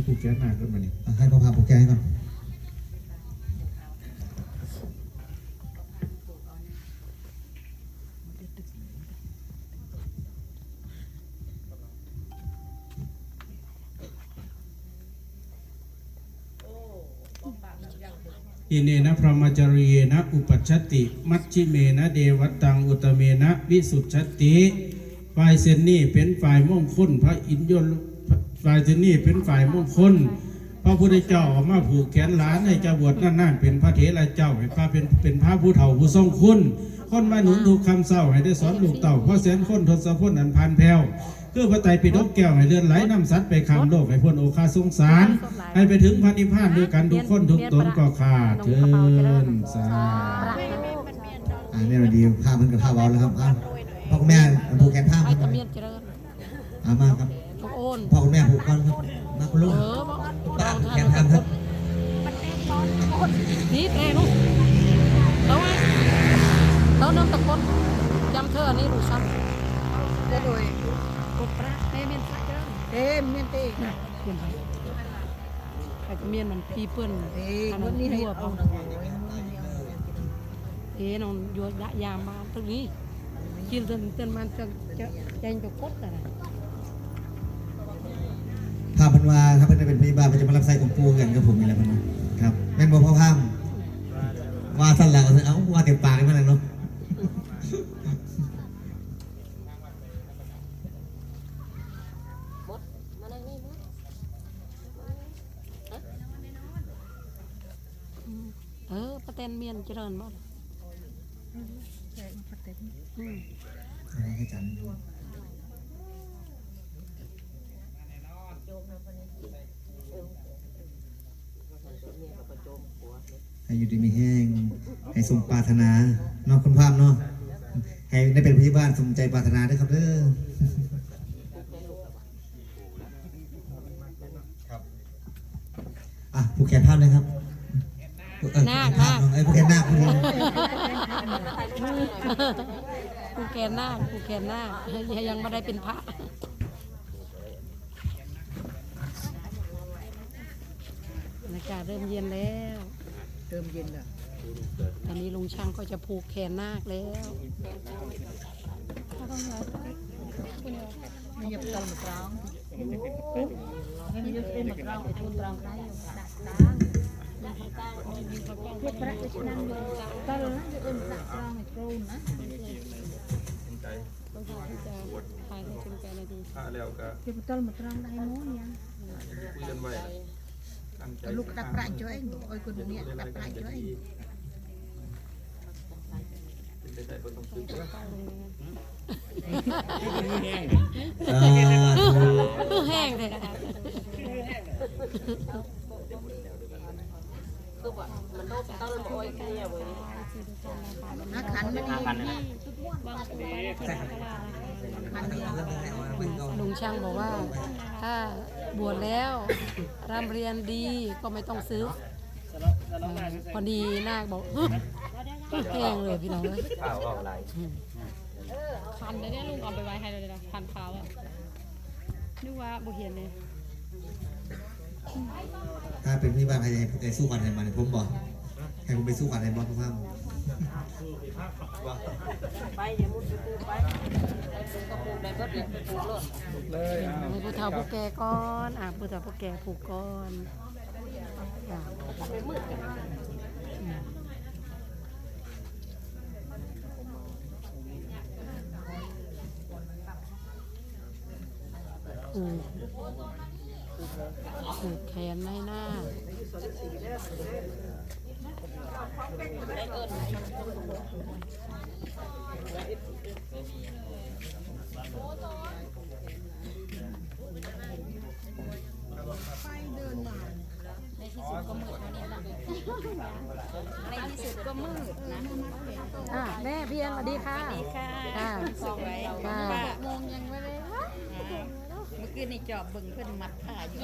แล้วผูกแก๊สนานขึ้นมานี่อะให้พ่อพาผูกแกให้ก่อนอิเนนะพรหมจริเยนะ อุปัชชติ มัชชิเมนะ เดวัตตังอุตเมนะ วิสุทธชติ ฝ่ายเซนนี่เป็นฝ่ายมงคลพระอินทร์ยนต์ ฝ่ายเซนนี่เป็นฝ่ายมงคลพระพุทธเจ้าออกมาผูกแขนหลานให้เจ้าบวชนั่นนั่นเป็นพระเถระเจ้าให้พระเป็นเป็นพระผู้เฒ่าผู้ทรงคุณคนมาหนุนถูกคำเศร้าให้ได้สอนลูกเต่าเพราะแสนคนทศพลอันพันแผ่วคือพระไตรปิฎกแก้วให้เลื่อนไหลนำสัตว์ไปคำโลกให้พ้นโอคาสงสาร ให้ไปถึงพระนิพพานด้วยกันทุกคนทุกตนก็ขาดเชิญสาธุอ่าเนี่ยเราดีพามันกับพาเบาแล้วครับอ้าวพ่อคุณแม่ผูกแขนผ้าให้มันตะเมียนเจริญอ่ามาครับทุกโอนพ่อคุณแม่ผูกก่อนครับมาคุณลุงเออบอกป้าผูกแขนผ้าครับนี่เตะนุ๊กแล้วไงแล้วน้ำตะกอนจำเธออันนี้รู้ซ้ำได้โดยกดปลาเตะเมียนปลาเจริญเต็มเมียนเต้นะเปลี่ยนไปไอ้ตะเมียนมันปีเปิ้ลเต้อันวันั้นนนี้ให้ยั่วเอาปองเอ๋นอนยั่วยะยามมาตรงนี้กินเตือนเตือนมันจะจะแจงจะกดอะไร พาพันวาถ้าเพิ่นได้เป็นพยาบาลเพิ่นจะมารับใส่ของปูกันกับผมนี่แหละเพิ่นว่าครับแม่นบ่พ่อพามว่าสั้นแล้วก็เอ้าว่าเต็มปากเลยมันน่ะเนาะมดมานั่งนี่มดเออประเตนเมียน เจริญบ่อืมเอาให้จันให้อยู่ดีมีแห้ง ให้สมปรารถนาเนาะคุณภาพเนาะ ให้ได้เป็นพยาบาลสมใจปรารถนาด้วยครับเด้ออะผูกแขนภาพเลยครับเออนาคภาพนาคเนาะไอ้ยผูกแขนหน้าผูกแขนกูแกนหน้ากูแกนหน้ายังไม่ได้เป็นพระ บรรยากาศเริ่มเย็นแล้วเติมเย็นอะตอนนี้ลุงช่างก็จะผูกแขนนาคแล้วไม่ยับตอนมะพร้าวไม่ยับต้นมะพร้าวไอ้ต้นตรองได้ดักตางเฮ็ดประชนังอยู่ตอนนั้นจะต้นตรองไอ้โครนนะต้องการที่จะถ่ายให้ชมแกนาทีพระแล้วก็เฮ็ดต้นมะพ ร้าวได้หมดยังคุยกันไว้ตั้งใจลูกตักประจ่อยโอ้คนนี้ตักประจ่อยเป็นไปได้บ่ต้องซื้อเด้ออ่าถูกแห้งเลยนักขันมันนี่ขันนี่ลุงช่างบอกว่า ถ้า บวชแล้วร่ำเรียนดีก็ไม่ต้องซื้อเออพอดีนาคบอกฮึแห้งเลยพี่น้องเลยข้าวเอาอะไรพันเนี่ยลุงเอาไปไว้ให้เลยนะพันขาวอะนึกว่าบุเหียนเลยถ้าเป็นพยาบาลใครจะให้สู้กันให้มาเนี่ยผมบอกให้ผมไปสู้กันให้บอสพ่อพาม ไปเดี๋ยวมุดไปปูไปก็ปูได้เบิดเลยปูเลยอ้าวให้ผู้เฒ่าผู้แก่ก่อนอะผู้เฒ่าผู้แก่ผูกก่อนจ้ะอืมอืมผูกแขนในหน้า อะแม่เพียนสวัสดีค่ะสวัสดีค่ะค่ะสวยค่ะโมงยังไม่ได้เมื่อกี้ในจอบเบิ่งเพิ่นมัดผ้าอยู่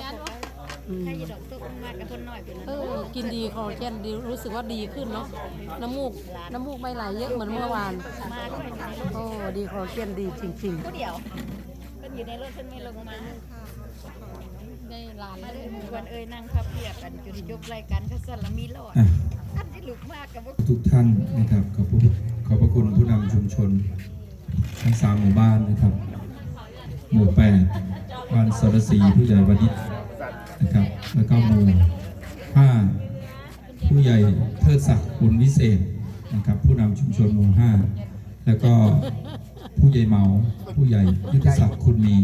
อืมให้ดอกตุ๊กมากกระทนน้อยกว่านั้นเออกินดีคอลลาเจนดีรู้สึกว่าดีขึ้นเนาะน้ำมูกน้ำมูกไม่ไหลเยอะเหมือนเมื่อวานมาก็เป็นในรถโอ้ดีคอลลาเจนดีจริงผู้เดียวเพิ่นอยู่ในรถเพิ่นไม่ลงมาได้หลานเลยควรเอ้ยนั่งพับเพียบกันจนจบรายการก็สั่นละมีรอดอะอันที่ลุกมากกับว่าทุกท่านนะครับขอบพระขอบพระคุณผู้นำชุมชน ทั้งสามหมู่บ้านนะครับ หมู่แปดบ้านสรศรีผู้ใหญ่วณิช นะครับ แล้วก็หมู่ห้าผู้ใหญ่เทิดศักดิ์บุญวิเศษนะครับผู้นำชุมชนหมู่ห้าแล้วก็ผู้ใหญ่เหมาผู้ใหญ่ยุทธศักดิ์คุณมี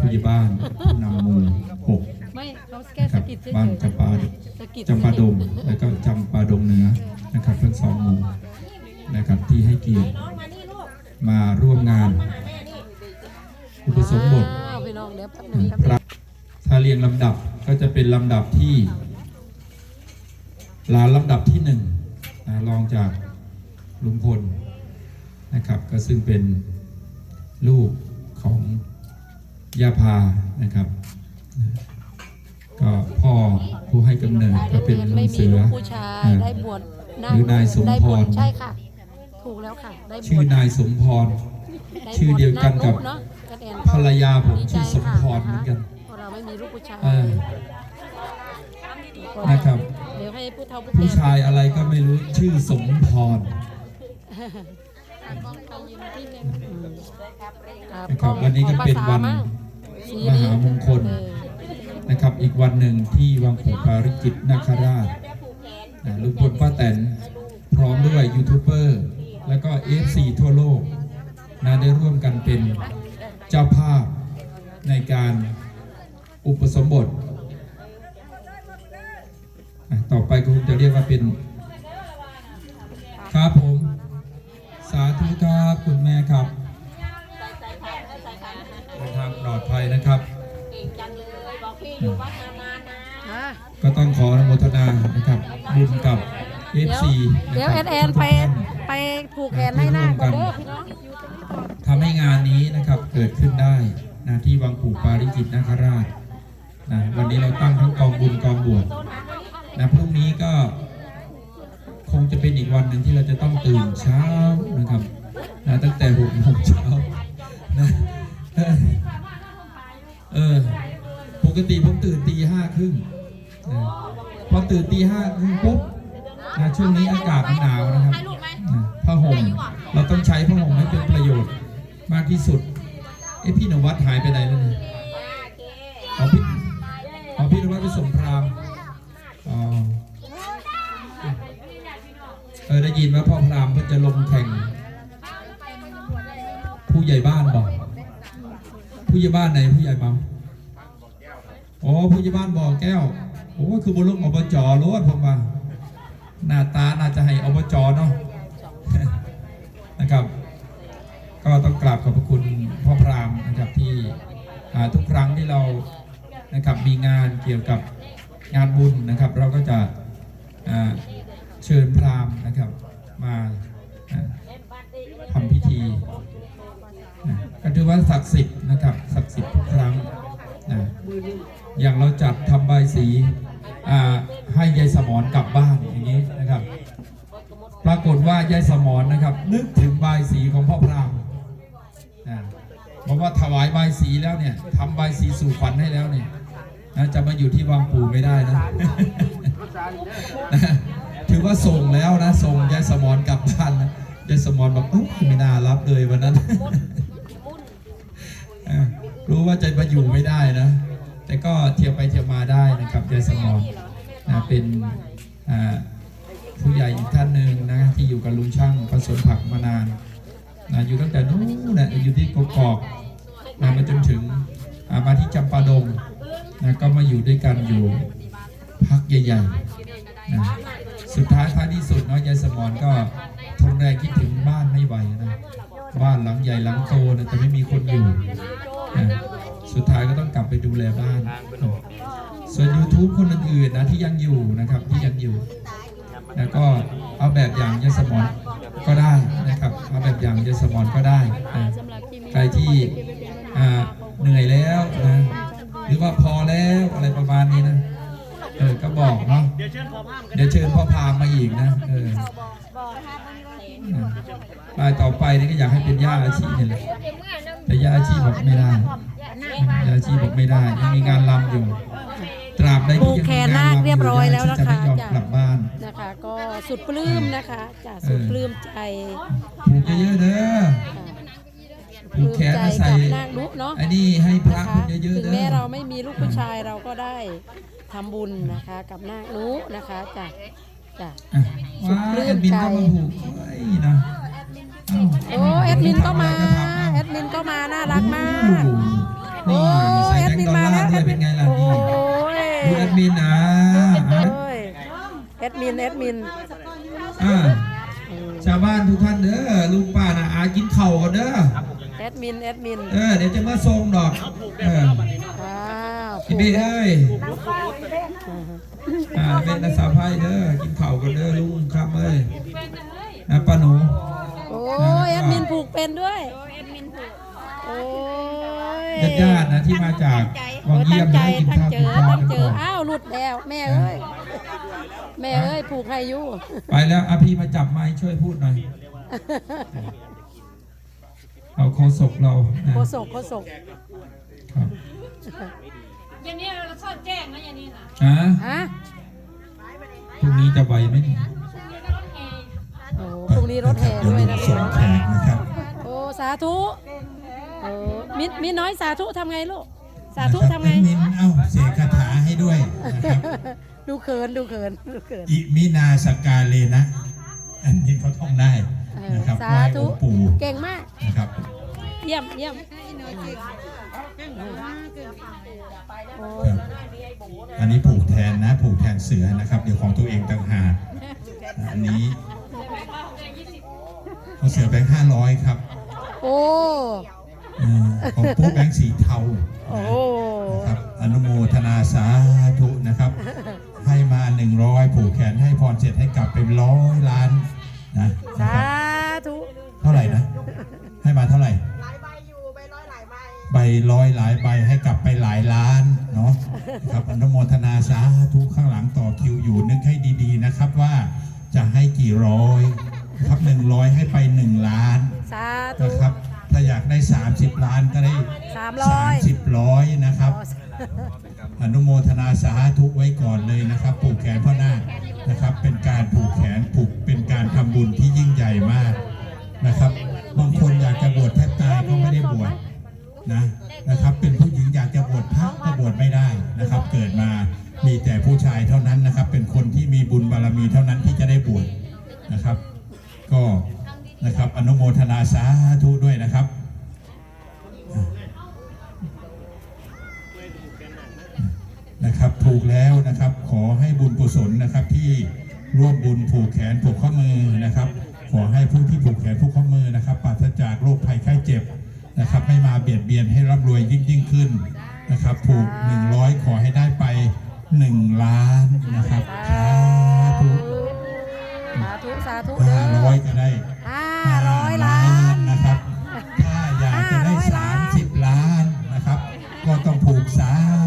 ผู้ใหญ่บ้านผู้นำหมู่หกไม่เขาแค่นะคสะรับกิดเฉยบ้านๆจำปาสะกิดจำปาดงแล้วก็จำปาดงเหนือนะครับทั้งสองหมู่นะครับที่ให้เกียรติมาร่วมงานอุปสมบทอ้าวพี่น้องเดี๋ยวแป๊บหนึงแป๊บหพนึระง ถ้าเรียงลำดับก็จะเป็นลำดับที่ลานลำดับที่หนึ่งนะรองจากลุงพลนะครับ ก็ซึ่งเป็นลูกของย่าพานะครับ ก็พ่อผู้ให้กำเนิดก็เป็นลุไม่งมีเสือลูกผู้ชายอ่าได้บวชหรือนายสมพรได้บวชใช่ค่ะถูกแล้วค่ะได้บวชชื่อนายสมพรได้ชื่อเดียวกันกับบวชเนาะกันแอนภรรยาผมดีใจชื่อสมค่ะพรเหมือนกัน ม่มีลูกผู้ชายเออนะครับ เดี๋ยวให้ผู้เฒ่าผู้ผู้แก่ชายอะไรก็ไม่รู้ชื่อสมพรครับนะครับวันนี้ก็เป็นวันสีมหามงคลเออนะครับอีกวันหนึ่งที่วังปู่ปาริจิตนาคราชนะลุงพลป้าแตนพร้อมด้วยยูทูบเบอร์แล้วก็เอฟซีทั่วโลกนะได้ร่วมกันเป็นเจ้าภาพในการ อุปสมบทอะต่อไปก็คงจะเรียกว่าเป็น ครับผม สาธุครับคุณแม่ครับเดินทางปลอดภัยนะครับอะก็ต้องขออนุโมทนานะครับบุญกับเดี๋ยว FC เดี๋ยวะแอครับนแอนไปไปผูกแขนให้หน้าก่อนเด้อพี่น้องทำให้งานนี้นะครับเกิดขึ้นได้นะที่วังปู่ปาริจิตนาคราช นะวันนี้เราตั้งทั้งกองบุญกองบวชนะพรุ่งนี้ก็คงจะเป็นอีกวันหนึ่งที่เราจะต้องตื่นเช้านะครับนะตั้งแต่หกโมงเช้านะเออปกติผมตื่นตีห้าครึ่งนะพอตื่นตีห้าครึ่งปุ๊บนะช่วงนี้อากาศมันหนาวนะครับผ้าห่มเราต้องใช้ผ้าห่มให้เป็นประโยชน์มากที่สุดเอ้พี่นวัดหายไปไหนแล้วเนี่ย สงพรามอ๋อเออได้ยินว่าพ่อพรามเพิ่งจะลงแข่ง ผู้ใหญ่บ้านบอกผู้ใหญ่บ้านไหนผู้ใหญ่เมาอ๋อผู้ใหญ่บ้านบ่อแก้วโอ้คือบนลงอบจรถผมว่าหน้าตาน่าจะให้อบจเนาะนะครับ ก็ต้องกราบขอบพระคุณพ่อพรามนะครับที่ทุกครั้งที่เรา นะครับมีงานเกี่ยวกับงานบุญนะครับ เราก็จะเชิญพราหมณ์นะครับมาอ่าทำพิธีก็ถือว่าศักดิ์สิทธิ์นะครับศักดิ์สิทธิ์ทุกครั้งนะอย่างเราจัดทำใบสีให้ยายสมอนกลับบ้านอย่างนี้นะครับ ปรากฏว่ายายสมอนนะครับ นึกถึงใบสีของพ่อพรามนะบอกว่าถวายใบสีแล้วเนี่ยทำใบสีสู่ขวัญให้แล้วเนี่ย นะจะมาอยู่ที่วังปู่ไม่ได้นะ ถือว่าส่งแล้วนะ ส่งยายสมอนกลับบ้านนะยายสมอนบอกเอ้าไม่น่ารับเลยวันนั้น รู้ว่าจะมาอยู่ไม่ได้นะ แต่ก็เที่ยวไปเที่ยวมาได้นะครับยายสมอนนะเป็นผู้ใหญ่อีกท่านหนึ่งนะที่อยู่กับลุงช่างผสมผักมานานนะอยู่ตั้งแต่นู้นนะอยู่ที่กกอกนะมาจนถึงมาที่จำปาดง นะก็มาอยู่ด้วยกันอยู่พักใหญ่ๆนะสุดท้ายท้ายที่สุดเนาะยายสมอนก็ทนแรงคิดถึงบ้านไม่ไหวนะบ้านหลังใหญ่หลังโตนะแต่ไม่มีคนอยู่นะสุดท้ายก็ต้องกลับไปดูแลบ้านส่วน YouTube คนอื่นๆนะที่ยังอยู่นะครับที่ยังอยู่ แล้วก็เอาแบบอย่างยาสมอนก็ได้นะครับเอาแบบอย่างยาสมอนก็ได้นะใครที่เหนื่อยแล้วนะ รือว่าพอแล้วอะไรประมาณนี้นะ เออก็บอกเนาะเดี๋ยวเชิญพ่อพามมาอีกนะ เออรายต่อไปนี่ก็อยากให้เป็นย่าอาชีเนี่ยแหละ แต่ยาอาชีบอกไม่ได้ยาอาชีบอกไม่ได้ ยังมีงานลำอยู่ ตราบใดที่ยังมีงานลำอยู่ยาอาชีจะไม่ยอมกลับบ้านนะคะก็สุดปลื้มนะคะจะสุดปลื้มใจผูกเยอะๆเด้อปลื้ม ผูกแขนใจมาใส่กับนางนุเนาะไอ้นี่ให้พระนะคะผูกเยอะถึๆงเด้แม้อเราไม่มีลูกผู้ชายเราก็ได้ทำบุญนะคะกับนางนุนะคะจ้ะจ้ะ อะว้าแอดมินก็มาผูกเฮ้ยนะเอ้าโอ้แอดมินก็มา แอดมินก็มา น่ารักมาก โอ้โอ้โหนี่ใส่แอดแบงมินค์ดอลมาลาแล้วร์ด้วยเป็นไงล่ะโอ้นี่ยดูแอดมินนะอะโอ้ยแอดมิน แอดมินอะชาวบ้านทุกท่านเด้อลุงป้านะอากินเข่าวกันเด้อ แอดมินแอดมินเออเดี๋ยวจะมาส่งดอกเอออ้าวพี่เบ้เอ้ยอ่าเป็นนักสาวไพ่เด้อกินเข่าวกันเด้อลุงครับเอ้ยนะป้าหนูโอ้ยแอดมินผูกเป็นด้วยแอดมินถูกโอ้ยญาติญาติๆนะที่มาจากวัโอ้งยเยี่ตั้ยงมใจได้กินตั้งข้าวเจกิอนปลาตั้งกันเจอก่อนอ้าวหลุดแล้วแม่เอ้ยแม่เอ้ยผูกให้อยู่ไปแล้วอาพีมาจับไม้ช่วยพูดหน่อย เอาโคศกเรานะโคศกโคศกครับอย่างนี้เราชอบแจ้งนะอย่างนี้นะฮะฮะพรุ่งนี้จะไหวไหมเนี่ยโอ้พรุ่งนี้รถแห่ด้วยนะส่งแขกนะครับโอ้สาธุโอ้มิมิน้อยสาธุทำไงลูกสาธุทำไงแอดมินเอ้าเสกคาถาให้ด้วยนะครับ ดูเขินดูเขินดูเขินอิมินาสกาเลนะ อันนี้เขาท่องได้เออ นะครับสาไหว้ธุองค์ปู่เก่งมาก นะครับเยี่ยมเยี่ยมโอ้ครับอันนี้ผูกแทนนะผูกแทนเสือนะครับ เดี๋ยวของตัวเองต่างหากอันนี้ของเสือแบงค์ห้าร้อยครับ โอ้เอ ร้อยครับหนึ่งร้อยให้ไปหนึ่งล้านสานะครับ ถ้าอยากได้สามสิบล้านก็ได้ สามร้อยสิบร้อยนะครับ อนุโมทนาสาธุไว้ก่อนเลยนะครับ ผูกแขนพ่อหน้านะครับ เป็นการผูกแขนผูกเป็นการทำบุญที่ยิ่งใหญ่มากนะครับ บางคนอยากจะบวชแทบตายก็ไม่ได้บวชนะนะครับ เป็นผู้หญิงอยากจะบวชพระก็บวชไม่ได้นะครับ เกิดมามีแต่ผู้ชายเท่านั้นนะครับ เป็นคนที่มีบุญบารมีเท่านั้นที่จะได้บวช นะครับ ก็นะครับอนุโมทนาสาธุด้วยนะครับนะครับถูกแล้วนะครับขอให้บุญกุศลนะครับที่ร่วมบุญผูกแขนผูกข้อมือนะครับ ขอให้ผู้ที่ผูกแขนผูกข้อมือนะครับปราศจากโรคภัยไข้เจ็บนะครับไม่มาเบียดเบียนให้ร่ำรวยยิ่งยิ่งขึ้นนะครับ ผูก 100 ขอให้ได้ไป 1 ล้านนะครับ สาธุสาธุสาธุเด้ห้าร้อยอก็ได้ห้าร้อยล้านนะครับ ถ้าอยากจะได้500ล้าน30ล้านนะครับ ก็ต้องผูก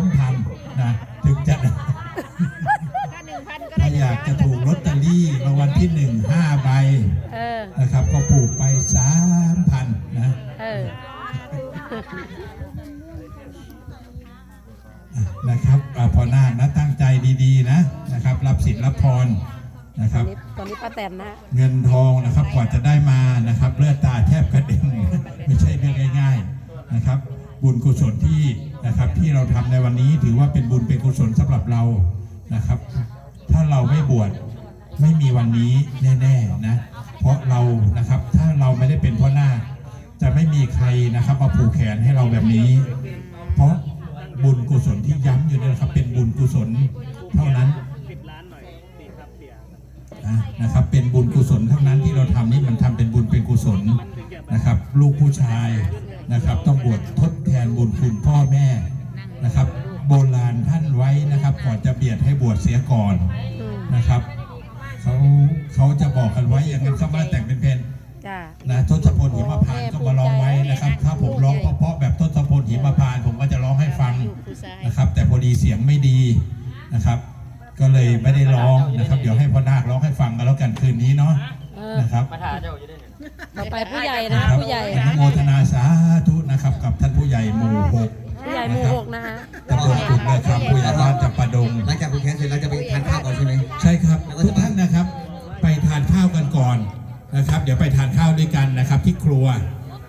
3,000นะถึงจะถ้าหนึ่งพันก็ได้ถ้าอยากจะถูกลอตเตอรี่รางวัลที่หนึ่งห้าใบเออนะครับ ก็ผูกไปสามพันนะเออนะครับอาพอนาคนะตั้งใจดีๆนะนะครับ รับสิทธิ์รับพร นะคตอรันบนี้ตอนนี้ป้าแตนนะ เงินทองนะครับกว่าจะได้มานะครับเลือดตาแทบกระเด็นไม่ใช่เรื่องง่าย ๆนะครับ บุญกุศลที่นะครับที่เราทำในวันนี้ถือว่าเป็นบุญเป็นกุศลสำหรับเรานะครับ ถ้าเราไม่บวชไม่มีวันนี้แน่ๆนะเพราะเรานะครับถ้าเราไม่ได้เป็นพ่อหน้าคจะไม่มีใครนะครับมาผูกแขนให้เราแบบนี้ เพราะบุญกุศลที่ย้ำอยู่เนี่ยนะครับเป็นบุญกุศลเท่านั้น นะนะครับเป็นบุญกุศลเท่านั้นที่เราทำนี่มันทำเป็นบุญเป็นกุศลนะครับ ลูกผู้ชายนะครับ ต้องบวชทดแทนบุญคุณพ่อแม่นะครับ โบราณท่านไว้นะครับก่อนจะเบียดให้บวชเสียก่อนอืมนะครับเขาเขาจะบอกกันไว้อย่างนั้นเขามาแต่งเป็นเพลงจ้านะทศพลหิมพานต์ก็มาร้องไว้นะครับ ถ้าผมร้องเพราะๆแบบทศพลหิมพานต์ผมก็จะร้องให้ฟังผู้ชายนะครับ แต่พอดีเสียงไม่ดีนะครับ ก็เลยไม่ได้ร้องนะครับ เดี๋ยวให้พ่อนาคร้องให้ฟังกันแล้วกันคืนนี้เนาะเออนะครับมาถ่ายเจ้าอยู่ได้เนี่ยต่อไปผู้ใหญ่นะนะครับผู้ใหญ่ อนุโมทนาสาธุนะครับ กับท่านผู้ใหญ่หมู่หกผู้ใหญ่หมู่หกนะคะตำบลกุดนะครับผู้ใหญ่บ้านจับประดง หลังจากผูกแขนเสร็จเราจะไปทานข้าวก่อนใช่ไหม ใช่ครับทุกท่านนะครับ ไปทานข้าวกันก่อนนะครับ เดี๋ยวไปทานข้าวด้วยกันนะครับ ที่ครัว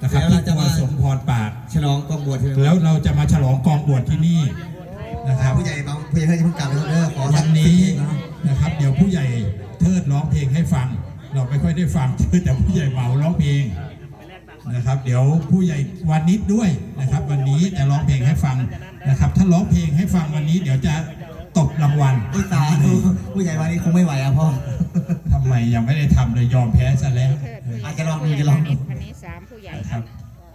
นะครับที่ครัวสมพรปาก ฉลองกองบวชใช่ไหม แล้วเราจะมาฉลองกองบวชที่นี่ นะครับผู้ใหญ่บางผู้ใหญ่เฮ้ยจะเพิ่งกลับนะครับเด้อขอวันนี้นะครับ เดี๋ยวผู้ใหญ่เทิดร้องเพลงให้ฟัง เราไม่ค่อยได้ฟังแต่ผู้ใหญ่เหมาร้องเพลงนะครับ เดี๋ยวผู้ใหญ่วันนิดด้วยนะครับ วันนี้จะร้องเพลงให้ฟังนะครับ ถ้าร้องเพลงให้ฟังวันนี้ เดี๋ยวจะตบรางวัลอุ้ยตายผู้ใหญ่วันนี้คงไม่ไหวอะพ่อทำไมยังไม่ได้ทำเลยยอมแพ้ซะแล้ว อาจจะลองดูจะลองดู อันนี้สามผู้ใหญ่ นะครับ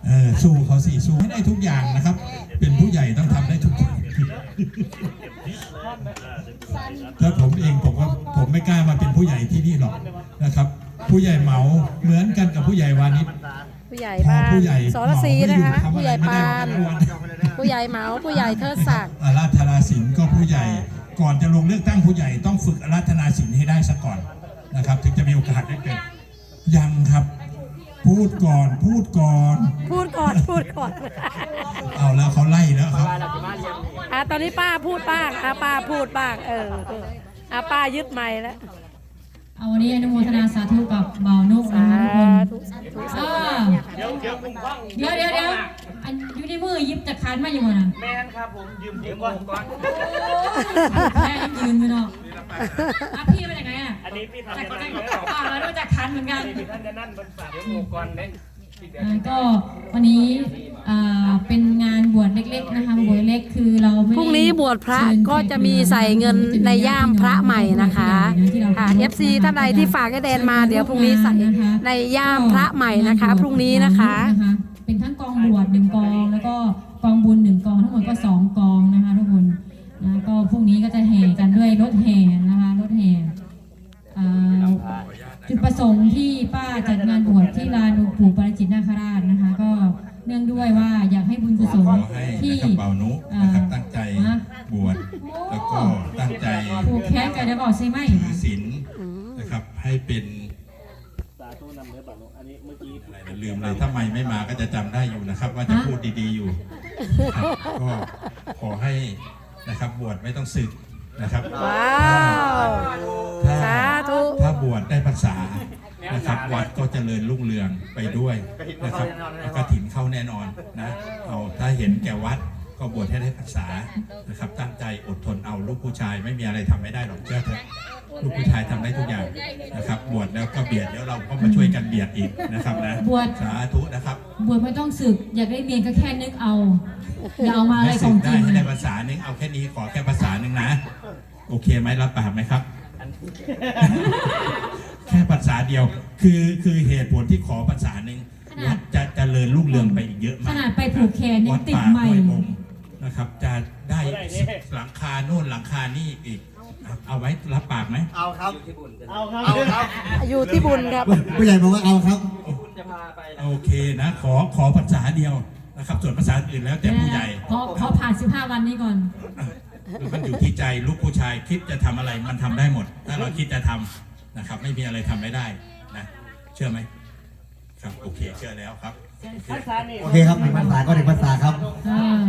เออสู้เขาสิสู้ให้ได้ทุกอย่างนะครับ เป็นผู้ใหญ่ต้องทำได้ทุกอย่าง ถ้าผมเองผมว่าผมไม่กล้ามาเป็นผู้ใหญ่ที่นี่หรอกนะครับ ผู้ใหญ่เหมาเหมือนกันกับผู้ใหญ่วานิชผู้ใหญ่พอบ้านผู้ใหญ่สรศรีนะคะเหมาไม่อยู่ผู้ใหญ่ทำอะไรปานไม่ได้ผู้ใหญ่เหมาผู้ใหญ่เทิดศักดิ์อาราธนาศิลป์ก็ผู้ใหญ่ก่อนจะลงเลือกตั้งผู้ใหญ่ต้องฝึกอาราธนาศิลป์ให้ได้ซะก่อนนะครับ ถึงจะมีโอกาสได้เป็นยังครับ พูดก่อนพูดก่อน พูดก่อนพูดก่อนเอาแล้วเขาไล่แล้วครับอะตอนนี้ป้าพูดบ้างอะป้าพูดบ้างเออเอออะป้ายึดไม้แล้วเอาวันนี้อนุโมทนาสาธุกับบ่าวนุกนะสาคะทุกคนธุสาธุอ่าเดี๋ยวเดี๋ยวเดี๋ยวเดี๋ยวอันอยู่ในมือหยิบจากคันมาอยู่บ่น่ะแมนครับผมยืมยืมก่อนก่อนแม่ยังยืนอยู่เนาะอะพี่เป็นยังไง อะอันนี้พี่จากทำยังไงจากเนี่ยอ่าแล้วจากคันเหมือนกัน พี่ท่านจะนั่นบนฝาเดี๋ยวหมูก่อนเด้พี่เดี๋ยวอ่าก็วันนี้อ่าเป็นงานบวชเล็กๆนะคะบวชเล็กคือเราไม่ได้พรุ่งนี้บวชพระเชิญก็จะมีใส่เงินในย่ามพระใหม่นะคะค่ะ FC ท่านใดที่ฝากให้แดนมาเดี๋ยวพรุ่งนี้ใส่ในย่ามพระใหม่นะคะ พรุ่งนี้นะคะ เป็นทั้งกองบวชหนึ่งกอง แล้วก็กองบุญหนึ่งกอง ทั้งหมดก็สองกองนะคะทุกคนนะก็พรุ่งนี้ก็จะแห่กันด้วยรถแห่นะคะรถแห่ อ่าจุดประสงค์ที่ป้าจัดงานบวชที่ลานหลวงปู่ปาริจิตนาคราชนะคะ ก็เนื่องด้วยว่าอยากให้บุญกุศลขอให้ที่ นะครับเบานุนะครับตั้งใจอ่า บวชแล้วก็ตั้งใจผูกแขนกันได้บอกใช่ไหม ถือศีลนะครับให้เป็นสาธุนำเด้อบ่าวอันนี้เมื่อกี้ อะไรนะลืมเลยถ้าไม่ไม่มาก็จะจำได้อยู่นะครับ ว่าจะพูดดีๆอยู่ครับก็ขอให้นะครับบวชไม่ต้องสึก นะครับว้าวถ้าสาธุถ้าบวชได้ภาษานะครับวัดก็เจริญรุ่งเรืองไปด้วยนะครับแล้วก็ถิ่นเข้าแน่นอนนะเอาถ้าเห็นแก่วัดก็บวชให้ได้ภาษานะครับ ตั้งใจอดทนเอาลูกผู้ชายไม่มีอะไรทำไม่ได้หรอกเชื่อเถอะ ลูกผู้ชายทำได้ทุกอย่างนะครับ บวชแล้วก็เบียดแล้วเราก็มาช่วยกันเบียดอีกนะครับนะบวชสาธุนะครับ บวชไม่ต้องศึกอยากได้เรียนก็แค่นึกเอาอย่าเอามาอะไรของจได้ริงให้ได้ภาษาหนึ่งเอาแค่นี้ขอแค่ภาษาหนึ่งนะ โอเคไหมรับปากไหมครับ แค่ภาษาเดียว คือคือเหตุผลที่ขอภาษาหนึ่งวัดจะเจริญรุ่งเรืองไปอีกเยอะขมากนาดไปผูกแขนยัวังดติดป่าใหม่ห้วยบงนะครับ จะได้หลังคาโน่นหลังคานี่อีก เอาไว้รับปากไหมเอาครับเอาครับเอาครับอยู่ที่บุญครับ ผู้ใหญ่บอกว่าเอาครับ คุณจะพาไปนะโอเคนะ ขอขอภาษาเดียวนะครับ ส่วนภาษาอื่นแล้วแต่ผู้ใหญ่ขอขอผ่าน 15 วันนี้ก่อน มันอยู่ที่ใจลูกผู้ชายคิดจะทำอะไรมันทำได้หมด ถ้าเราคิดจะทำนะครับ ไม่มีอะไรทำไม่ได้นะ เชื่อไหมครับโอเคเชื่อแล้วครับ โอเคครับหนึ่งภาษาก็หนึ่งภาษาครับ อ่า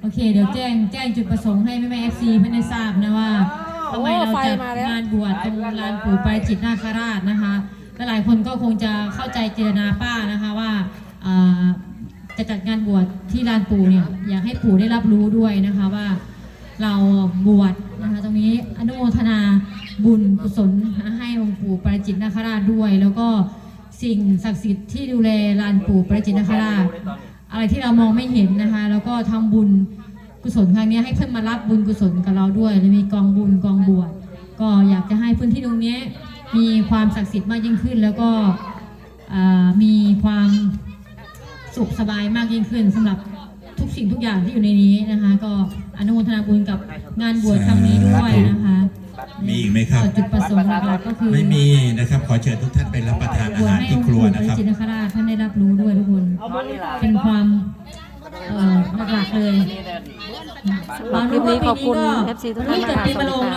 โอเค เดี๋ยวแจ้งแจ้งจุดประสงค์ให้แม่แม่เอฟซีเพื่อนได้ทราบนะว่า ทำไมเราโอ้ไฟจัดมาแล้วงานบวชตรงลานปู่ไปจิตนาคราชนะคะและหลายคนก็คงจะเข้าใจเจตนาป้านะคะว่าอ่าจะจัดงานบวชที่ลานปู่เนี่ยอยากให้ปู่ได้รับรู้ด้วยนะคะว่าเราบวชนะคะตรงนี้อนุโมทนาบุญกุศลให้องค์ปู่ปาริจิตนาคราชด้วย แล้วก็สิ่งศักดิ์สิทธิ์ที่ดูแลลานปู่ปาริจิตนาคราช อะไรที่เรามองไม่เห็นนะคะ แล้วก็ทำบุญ กุศลครั้งนี้ให้เพื่อนมารับบุญกุศลกับเราด้วยและมีกองบุญกองบวชก็อยากจะให้พื้นที่ตรงนี้มีความศักดิ์สิทธิ์มากยิ่งขึ้น แล้วก็อ่ามีความสุขสบายมากยิ่งขึ้นสำหรับทุกสิ่งทุกอย่างที่อยู่ในนี้นะคะ ก็อนุโมทนาบุญกับงานบวชครั้งนี้ด้วยนะคะมีอีกไหมครับก็จุดประสงค์หลักๆก็คือไม่มีนะครับขอเชิญทุกท่านไปรับประทานอาบวชหารให้อที่งค์ครัวปู่ปานะริครับจิตนาคราชท่านได้รับรู้ด้วยทุกคนเป็นความ เอ่อหลักๆเลยคลิปนี้ขอบคุณปี FC ทุกท่านเกิดนะคะปีสวัมะสโรดีงค่ะเนาะ